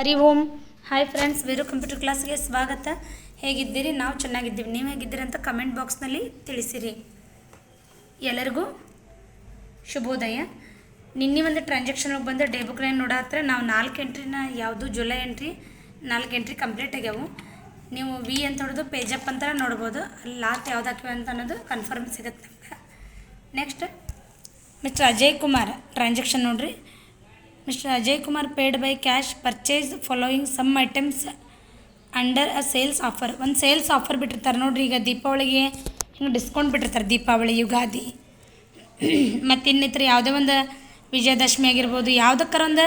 Hari Om. Hi friends Veeru computer ಕ್ಲಾಸ್ಗೆ ಸ್ವಾಗತ. ಹೇಗಿದ್ದೀರಿ? ನಾವು ಚೆನ್ನಾಗಿದ್ದೀವಿ. ನೀವು ಹೇಗಿದ್ದೀರಿ ಅಂತ ಕಮೆಂಟ್ ಬಾಕ್ಸ್ನಲ್ಲಿ ತಿಳಿಸಿರಿ. ಎಲ್ಲರಿಗೂ ಶುಭೋದಯ. ನಿನ್ನೆ ಒಂದು ಟ್ರಾನ್ಸಾಕ್ಷನ್ಗೆ ಬಂದು ಡೇ ಬುಕ್ ನೋಡೋ ನೋಡತ್ರ ನಾವು ನಾಲ್ಕು ಎಂಟ್ರಿನ ಯಾವುದು? ಜುಲೈ ಎಂಟ್ರಿ ನಾಲ್ಕು ಎಂಟ್ರಿ ಕಂಪ್ಲೀಟ್ ಆಗ್ಯಾವು. ನೀವು ವಿ ಅಂತ ಹೊಡೆದು ಪೇಜಪ್ ಅಂತ ನೋಡ್ಬೋದು. ಅಲ್ಲಿ ಲಾಸ್ಟ್ ಯಾವ್ದು ಹಾಕಿವೆ ಅಂತ ಅನ್ನೋದು ಕನ್ಫರ್ಮ್ ಸಿಗುತ್ತೆ ನಮ್ಗೆ. Next mister Ajay Kumar transaction ನೋಡ್ರಿ. Mister Ajay Kumar paid by cash purchase following some items under a sales offer ಒಂದು ಸೇಲ್ಸ್ ಆಫರ್ ಬಿಟ್ಟಿರ್ತಾರೆ ನೋಡ್ರಿ, ಈಗ ದೀಪಾವಳಿಗೆ ಹಿಂಗೆ ಡಿಸ್ಕೌಂಟ್ ಬಿಟ್ಟಿರ್ತಾರೆ ದೀಪಾವಳಿ, ಯುಗಾದಿ. ಮತ್ತು ಇನ್ನಿತರ ಯಾವುದೇ ಒಂದು ವಿಜಯದಶಮಿ ಆಗಿರ್ಬೋದು, ಯಾವುದಕ್ಕಾರ ಒಂದು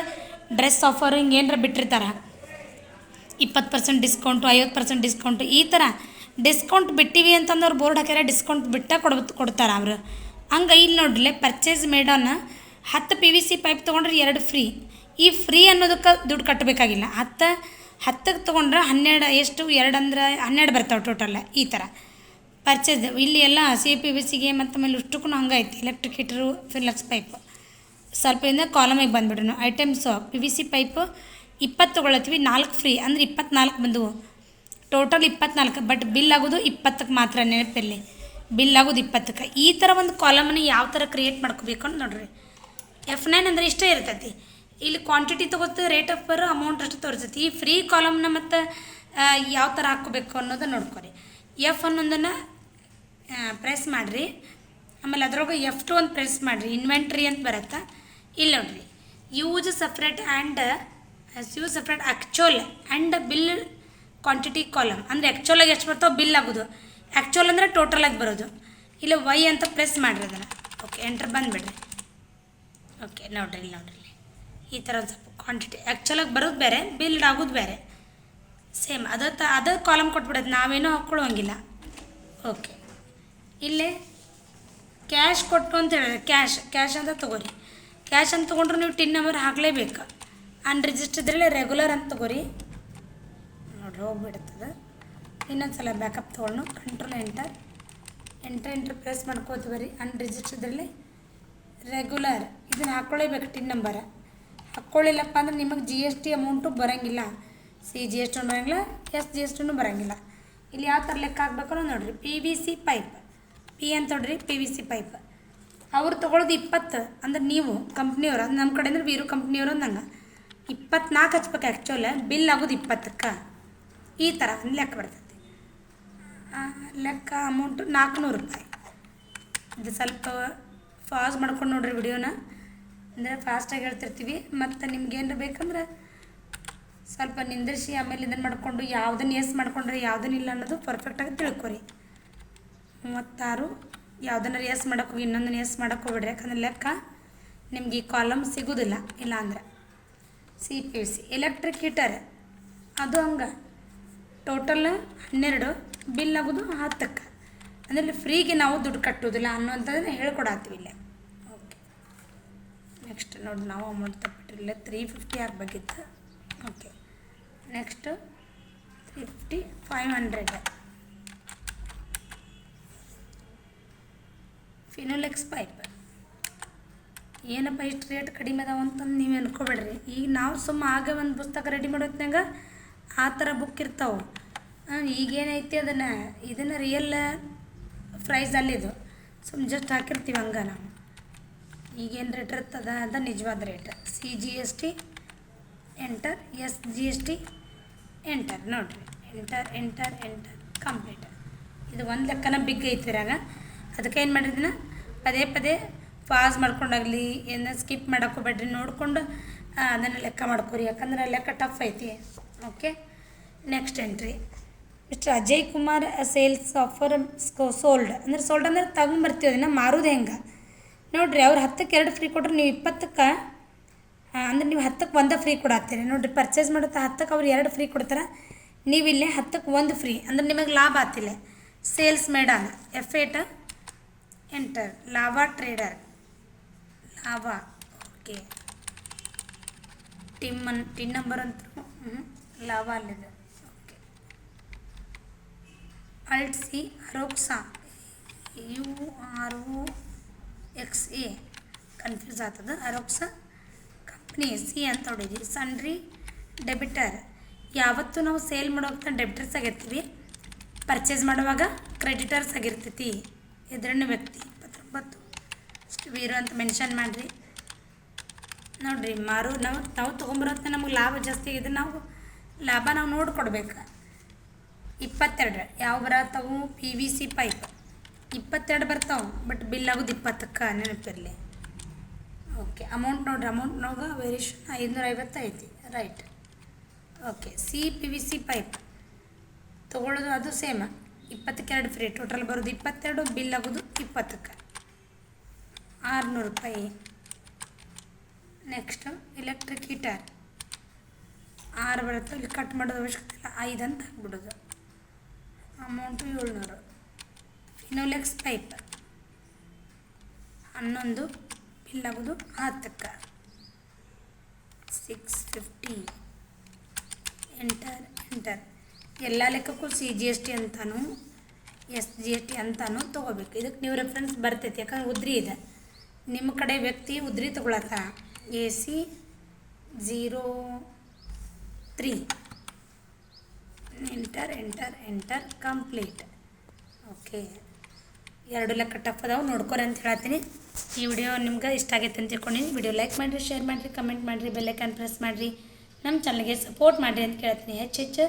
ಡ್ರೆಸ್ ಆಫರ್ ಹಿಂಗೆ ಏನಾರ ಬಿಟ್ಟಿರ್ತಾರೆ. ಇಪ್ಪತ್ತು ಪರ್ಸೆಂಟ್ ಡಿಸ್ಕೌಂಟು ಐವತ್ತು ಪರ್ಸೆಂಟ್ ಡಿಸ್ಕೌಂಟು ಈ ಥರ ಡಿಸ್ಕೌಂಟ್ ಬಿಟ್ಟಿವಿ ಅಂತಂದು ಅವ್ರು ಬೋರ್ಡ್ ಹಾಕ್ಯಾರ ಡಿಸ್ಕೌಂಟ್ ಬಿಟ್ಟ ಕೊಡ್ ಕೊಡ್ತಾರೆ ಅವರು. ಹಂಗೆ ಇಲ್ಲಿ ನೋಡ್ರಿ ಪರ್ಚೇಸ್ ಮೇಡನ್ನ ಹತ್ತು ಪಿ ವಿ ಸಿ ಪೈಪ್ ತೊಗೊಂಡ್ರೆ ಎರಡು ಫ್ರೀ ಈ ಫ್ರೀ ಅನ್ನೋದಕ್ಕೆ ದುಡ್ಡು ಕಟ್ಟಬೇಕಾಗಿಲ್ಲ. ಹತ್ತು, ಹತ್ತಕ್ಕೆ ತೊಗೊಂಡ್ರೆ ಹನ್ನೆರಡು, ಎಷ್ಟು, ಎರಡು ಅಂದ್ರೆ ಹನ್ನೆರಡು ಬರ್ತಾವೆ ಟೋಟಲ್ ಈ ಥರ. ಪರ್ಚೇಸ್ ಇಲ್ಲಿ ಎಲ್ಲ ಸಿ ಪಿ ವಿ ಸಿಗೆ ಮತ್ತು ಆಮೇಲೆ ಇಷ್ಟಕ್ಕೂ ಹಂಗೆ ಐತಿ. ಎಲೆಕ್ಟ್ರಿಕ್ ಹೀಟ್ರು ಫಿಲ್ಲಕ್ಸ್ ಪೈಪ್ ಸ್ವಲ್ಪ ಇಂದ ಕಾಲಮಿಗೆ ಬಂದುಬಿಡ್ರು items P V C pipe ಇಪ್ಪತ್ತು ತೊಗೊಳತ್ತೀವಿ, ನಾಲ್ಕು ಫ್ರೀ ಅಂದ್ರೆ ಇಪ್ಪತ್ನಾಲ್ಕು ಬಂದವು. ಟೋಟಲ್ ಇಪ್ಪತ್ನಾಲ್ಕು. ಬಟ್ ಬಿಲ್ ಆಗೋದು ಇಪ್ಪತ್ತಕ್ಕೆ ಮಾತ್ರ ನೆನಪಿರಲಿ. ಬಿಲ್ ಆಗೋದು ಇಪ್ಪತ್ತಕ್ಕೆ. ಈ ಥರ ಒಂದು ಕಾಲಮನ್ನು ಯಾವ ಥರ ಕ್ರಿಯೇಟ್ ಮಾಡ್ಕೋಬೇಕು ಅಂತ ನೋಡ್ರಿ. ಎಫ್ ನೈನ್ ಅಂದರೆ ಇಷ್ಟೇ ಇರ್ತೈತಿ. ಇಲ್ಲಿ ಕ್ವಾಂಟಿಟಿ ತೊಗೋತ ರೇಟ್ ಆಫ್ ಬರೋ ಅಮೌಂಟ್ ಅಷ್ಟು ತೋರಿಸ್ತೈತಿ ಈ ಫ್ರೀ ಕಾಲಮ್ನ ಮತ್ತು ಯಾವ ಥರ ಹಾಕ್ಕೋಬೇಕು ಅನ್ನೋದು ನೋಡ್ಕೊರಿ. ಎಫ್ ಅನ್ನೊಂದನ್ನು ಪ್ರೆಸ್ ಮಾಡಿರಿ. ಆಮೇಲೆ ಅದ್ರೊಳಗೆ ಎಫ್ ಟು ಅಂತ ಪ್ರೆಸ್ ಮಾಡಿರಿ. ಇನ್ವೆಂಟ್ರಿ ಅಂತ ಬರುತ್ತೆ. ಇಲ್ಲಿ ನೋಡ್ರಿ. Use separate and use separate actual and bill quantity column ಅಂದರೆ ಆ್ಯಕ್ಚುಲಾಗಿ ಎಷ್ಟು ಬರ್ತಾವೆ ಬಿಲ್ ಆಗೋದು. ಆ್ಯಕ್ಚುಲ್ ಅಂದರೆ ಟೋಟಲಾಗಿ ಬರೋದು. ಇಲ್ಲ ವೈ ಅಂತ ಪ್ರೆಸ್ ಮಾಡಿರಿ ಅದನ್ನು. Okay entry ಬಂದುಬಿಡ್ರಿ. ಓಕೆ ನೋಡ್ರಿ ನೋಡ್ರಿ. ಈ ಥರ ಒಂದು ಸ್ವಲ್ಪ ಕ್ವಾಂಟಿಟಿ ಆ್ಯಕ್ಚುಲಾಗಿ ಬರೋದು ಬೇರೆ ಬಿಲ್ಡ್ ಆಗೋದು ಬೇರೆ. ಸೇಮ್ ಅದ ತ, ಅದ ಕಾಲಮ್ ಕೊಟ್ಬಿಡೋದು ನಾವೇನೂ ಹಾಕ್ಕೊಳ್ಳೋಂಗಿಲ್ಲ ಓಕೆ ಇಲ್ಲೇ ಕ್ಯಾಶ್ ಕೊಟ್ಟು ಅಂತ ಹೇಳಿದ್ರೆ ಕ್ಯಾಶ್ ಕ್ಯಾಶ್ ಅಂತ ತೊಗೋರಿ. ಕ್ಯಾಶ್ ಅಂತ ತೊಗೊಂಡ್ರೆ ನೀವು ಟಿನ್ ನಂಬರ್ ಹಾಕಲೇಬೇಕು. ಅನ್ರಿಜಿಸ್ಟರ್ ಇದ್ರಲ್ಲಿ ರೆಗ್ಯುಲರ್ ಅಂತ ತೊಗೋರಿ. ನೋಡ್ರಿ, ಹೋಗ್ಬಿಡ್ತದೆ. ಇನ್ನೊಂದು ಸಲ ಬ್ಯಾಕಪ್ ತೊಗೊಂಡು control enter enter enter press ಮಾಡ್ಕೋತೀವಿ ರೀ. ಅನ್ರಿಜಿಸ್ಟರ್ ಇದರಲ್ಲಿ ರೆಗ್ಯುಲರ್ ಇದನ್ನು ಹಾಕ್ಕೊಳ್ಳೇಬೇಕು ಟಿನ್ ನಂಬರ ಹಾಕ್ಕೊಳ್ಳಿಲ್ಲಪ್ಪ ಅಂದ್ರೆ ನಿಮಗೆ ಜಿ ಎಸ್ ಟಿ ಅಮೌಂಟು ಬರೋಂಗಿಲ್ಲ. ಸಿ ಜಿ ಎಸ್ ಟಿನೂ ಬರೋಂಗಿಲ್ಲ ಎಸ್ ಜಿ ಎಸ್ ಟಿನೂ ಬರೋಂಗಿಲ್ಲ. ಇಲ್ಲಿ ಯಾವ ಥರ ಲೆಕ್ಕ ಹಾಕ್ಬೇಕು ನೋಡಿರಿ. P V C pipe P ಅಂತ ನೋಡ್ರಿ ಪಿ ವಿ ಸಿ ಪೈಪ್ ಅವ್ರು ತೊಗೊಳೋದು ಇಪ್ಪತ್ತು. ಅಂದ್ರೆ ನೀವು ಕಂಪ್ನಿಯವರು ಅಂದ್ರೆ ನಮ್ಮ ಕಡೆ ಅಂದ್ರೆ ವೀರು ಕಂಪ್ನಿಯವರು ಅಂದಂಗೆ. ಇಪ್ಪತ್ನಾಲ್ಕು ಹಚ್ಬೇಕು ಆ್ಯಕ್ಚುಲ್ ಬಿಲ್ ಆಗೋದು ಇಪ್ಪತ್ತಕ್ಕೆ. ಈ ಥರ ಲೆಕ್ಕ ಬರ್ತೈತಿ. ಲೆಕ್ಕ ಅಮೌಂಟು ನಾಲ್ಕುನೂರು ರೂಪಾಯಿ. ಇದು ಸ್ವಲ್ಪ ಫಾಸ್ ಮಾಡ್ಕೊಂಡು ನೋಡ್ರಿ ವಿಡಿಯೋನ ಅಂದರೆ ಫಾಸ್ಟಾಗಿ ಹೇಳ್ತಿರ್ತೀವಿ. ಮತ್ತು ನಿಮ್ಗೆ ಬೇಕಂದ್ರೆ ಸ್ವಲ್ಪ ನಿಂದಿರಿಸಿ, ಆಮೇಲೆ ಇದನ್ನು ಮಾಡಿಕೊಂಡು ಯಾವುದನ್ನು ಎಸ್ ಮಾಡ್ಕೊಂಡ್ರೆ ಯಾವುದನ್ನ ಇಲ್ಲ ಅನ್ನೋದು ಪರ್ಫೆಕ್ಟಾಗಿ ತಿಳ್ಕೊರಿ. ಮೂವತ್ತಾರು ಯಾವುದನ್ನ ಎಸ್ ಮಾಡೋಕೆ ಹೋಗಿ ಇನ್ನೊಂದನ್ನು ಎಸ್ ಮಾಡೋಕೆ ಹೋಗ್ಬಿಡ್ರಿ. ಯಾಕಂದ್ರೆ ಲೆಕ್ಕ ನಿಮ್ಗೆ ಈ ಕಾಲಮ್ ಸಿಗೋದಿಲ್ಲ. ಇಲ್ಲ ಅಂದ್ರೆ C P U C electric heater ಅದು ಹಂಗೆ. ಟೋಟಲ್ ಹನ್ನೆರಡು ಬಿಲ್ ಆಗೋದು ಹತ್ತಕ್ಕೆ. ಅಂದರೆ ಫ್ರೀಗೆ ನಾವು ದುಡ್ಡು ಕಟ್ಟೋದಿಲ್ಲ ಅನ್ನೋಂಥದ್ದನ್ನ ಹೇಳ್ಕೊಡತ್ತೀವಿ ಇಲ್ಲೇ. ಓಕೆ ನೆಕ್ಸ್ಟ್ ನೋಡಿ, ನಾವು ಅಮೌಂಟ್ ತಪ್ಪಿಟ್ಟಿರಲಿಲ್ಲ ತ್ರೀ ಫಿಫ್ಟಿ ಆಗಬೇಕಿತ್ತು okay next fifty five hundred Finolex pipe ಏನಪ್ಪ ಇಷ್ಟು ರೇಟ್ ಕಡಿಮೆ ಅದಾವ ಅಂತಂದು ನೀವು ಅನ್ಕೋಬೇಡ್ರಿ. ಈಗ ನಾವು ಸುಮ್ಮ ಆಗ ಒಂದು ಪುಸ್ತಕ ರೆಡಿ ಮಾಡೋತ್ನಾಗ ಆ ಥರ ಬುಕ್ ಇರ್ತಾವೆ. ಈಗೇನೈತಿ ಅದನ್ನು? ಇದನ್ನು ರಿಯಲ್ ಪ್ರೈಸ್ ಸುಮ್ ಜಸ್ಟ್ ಹಾಕಿರ್ತೀವಿ ಹಂಗೆ ನಾವು. ಈಗೇನು ರೇಟ್ ಇರ್ತದ ಅದ ನಿಜವಾದ rate C G S T enter S G S T enter ನೋಡಿರಿ. ಎಂಟರ್ ಎಂಟರ್ ಎಂಟರ್ ಕಂಪ್ಲೀಟ್ ಇದು ಒಂದು ಲೆಕ್ಕನ ಬಿಗ್ ಐತಿರಾಗ ಅದಕ್ಕೆ ಏನು ಮಾಡಿದ್ನ ಪದೇ ಪದೇ ಪಾಸ್ ಮಾಡ್ಕೊಂಡಾಗಲಿ, ಏನ ಸ್ಕಿಪ್ ಮಾಡೋಕೋಬೇಡ್ರಿ ನೋಡಿಕೊಂಡು ಅದನ್ನು ಲೆಕ್ಕ ಮಾಡ್ಕೊರಿ. ಯಾಕಂದ್ರೆ ಲೆಕ್ಕ ಟಫ್ ಐತಿ. Okay next entry mister Ajay Kumar sales offer sold. ಅಂದ್ರೆ ಸೋಲ್ಡ್ ಅಂದ್ರೆ ತಗೊಂಬರ್ತೀವಿ ಅದನ್ನು, ಮಾರೋದು ಹೆಂಗೆ? ನೋಡಿರಿ, ಅವ್ರು ಹತ್ತಕ್ಕೆ ಎರಡು ಫ್ರೀ ಕೊಟ್ರೆ ನೀವು ಇಪ್ಪತ್ತಕ್ಕೆ ಅಂದ್ರೆ ನೀವು ಹತ್ತಕ್ಕೆ ಒಂದೇ ಫ್ರೀ ಕೊಡತ್ತೀರಿ. ನೋಡಿರಿ ಪರ್ಚೇಸ್ ಮಾಡುತ್ತಾ ಹತ್ತಕ್ಕೆ ಅವ್ರು ಎರಡು ಫ್ರೀ ಕೊಡ್ತಾರೆ. ನೀವು ಇಲ್ಲೇ ಹತ್ತಕ್ಕೆ ಒಂದು ಫ್ರೀ ಅಂದ್ರೆ ನಿಮಗೆ ಲಾಭ ಆತಿಲ್ಲ. Sales madam F eight enter ಲಾಭ ಟ್ರೇಡರ್ ಲಾಭ ಓಕೆ ಟಿಮ್ ಟಿನ್ ನಂಬರ್ ಅಂತ ಲಾಭ ಅಲ್ಲಿದೆ okay alt C Aroxa U R O X A. Confuse ಆಗ್ತದೆ. ಅರೋಕ್ಸಾ ಕಂಪ್ನಿ, ಸಿ ಅಂತ ಹೊಡೀರಿ. Sundry debtor. ಯಾವತ್ತೂ ನಾವು ಸೇಲ್ ಮಾಡೋವಾಗ ಡೆಬಿಟರ್ಸ್ ಆಗಿರ್ತೀವಿ. ಪರ್ಚೇಸ್ ಮಾಡುವಾಗ ಕ್ರೆಡಿಟರ್ಸ್ ಆಗಿರ್ತೈತಿ. ಎದುರನೇ ವ್ಯಕ್ತಿ, ಇಪ್ಪತ್ತೊಂಬತ್ತು. ಇಷ್ಟು ವೀರು ಅಂತ ಮೆನ್ಷನ್ ಮಾಡಿರಿ. ನೋಡಿರಿ, ಮಾರು ನಾವು ನಾವು ತೊಗೊಂಬರೋತ್ತೆ ನಮಗೆ ಲಾಭ ಜಾಸ್ತಿ ಆಗಿದೆ ನಾವು ಲಾಭ ನಾವು ನೋಡಿ ಕೊಡ್ಬೇಕು ಇಪ್ಪತ್ತೆರಡು ಯಾವ ಬರತ್ತವು ಪಿ ವಿ ಸಿ ಪೈಪ್ ಇಪ್ಪತ್ತೆರಡು ಬರ್ತಾವೆ ಬಟ್ ಬಿಲ್ ಆಗೋದು ಇಪ್ಪತ್ತಕ್ಕೆ ನೆನಪಿರಲಿ. ಓಕೆ ಅಮೌಂಟ್ ನೋಡ್ರಿ ಅಮೌಂಟ್ನಾಗ ವೇರಿಯೇಷನ್ ಐದುನೂರ ಐವತ್ತು ಐತಿ right okay C P V C pipe ತೊಗೊಳ್ಳೋದು ಅದು ಸೇಮ್ ಇಪ್ಪತ್ತಕ್ಕೆ ಎರಡು ಫ್ರೀ ಟೋಟಲ್ ಬರೋದು ಇಪ್ಪತ್ತೆರಡು ಬಿಲ್ ಆಗೋದು ಇಪ್ಪತ್ತಕ್ಕೆ. ಆರುನೂರು ರೂಪಾಯಿ ನೆಕ್ಸ್ಟು ಎಲೆಕ್ಟ್ರಿಕ್ ಹೀಟರ್ ಆರು ಬರುತ್ತೆ, ಇಲ್ಲಿ ಕಟ್ ಮಾಡೋದು ಅವಶ್ಯಕತೆ ಇಲ್ಲ, ಐದು ಅಂತ ಹಾಕ್ಬಿಡೋದು ಅಮೌಂಟು ಏಳ್ನೂರು. ಫಿನೋಲೆಕ್ಸ್ ಪೈಪ್ ಹನ್ನೊಂದು ಬಿಲ್ ಆಗೋದು ಹತ್ತಕ್ಕೆ. Six fifty. Enter enter. ಎಲ್ಲ ಲೆಕ್ಕಕ್ಕೂ ಸಿ ಜಿ ಎಸ್ ಟಿ ಅಂತಾನು, ಎಸ್ ಜಿ ಎಸ್ ಟಿ ಅಂತಾನು ತೊಗೋಬೇಕು. ಇದಕ್ಕೆ ನೀವು ರೆಫರೆನ್ಸ್ ಬರ್ತೈತಿ. ಯಾಕಂದ್ರೆ ಉದ್ರಿ ಇದೆ. ನಿಮ್ಮ ಕಡೆ ವ್ಯಕ್ತಿ ಉದ್ರಿ ತೊಗೊಳತ್ತ? A C, zero, three. Enter enter enter complete okay ಎರಡು ಲೆಕ್ಕ ಟಫ್ ಅದಾವೆ. ನೋಡ್ಕೊರಿ ಅಂತ ಹೇಳ್ತೀನಿ ಈ ವಿಡಿಯೋ ನಿಮ್ಗೆ ಇಷ್ಟ ಆಗೈತೆ ಅಂತ ತಿಳ್ಕೊಂಡಿನಿ ವಿಡಿಯೋ ಲೈಕ್ ಮಾಡಿರಿ ಶೇರ್ ಮಾಡಿರಿ ಕಮೆಂಟ್ ಮಾಡಿರಿ ಬೆಲ್ಲೈಕನ್ ಪ್ರೆಸ್ ಮಾಡಿರಿ. ನಮ್ಮ ಚಾನಲ್ಗೆ ಸಪೋರ್ಟ್ ಮಾಡಿರಿ ಅಂತ ಕೇಳ್ತೀನಿ ಹೆಚ್ಚು ಹೆಚ್ಚು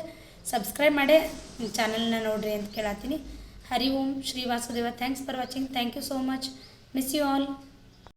ಸಬ್ಸ್ಕ್ರೈಬ್ ಮಾಡಿ ಚಾನಲ್ನ ನೋಡಿರಿ ಅಂತ ಕೇಳತ್ತೀನಿ. Hari Om Shri Vasudeva. Thanks for watching thank you so much miss you all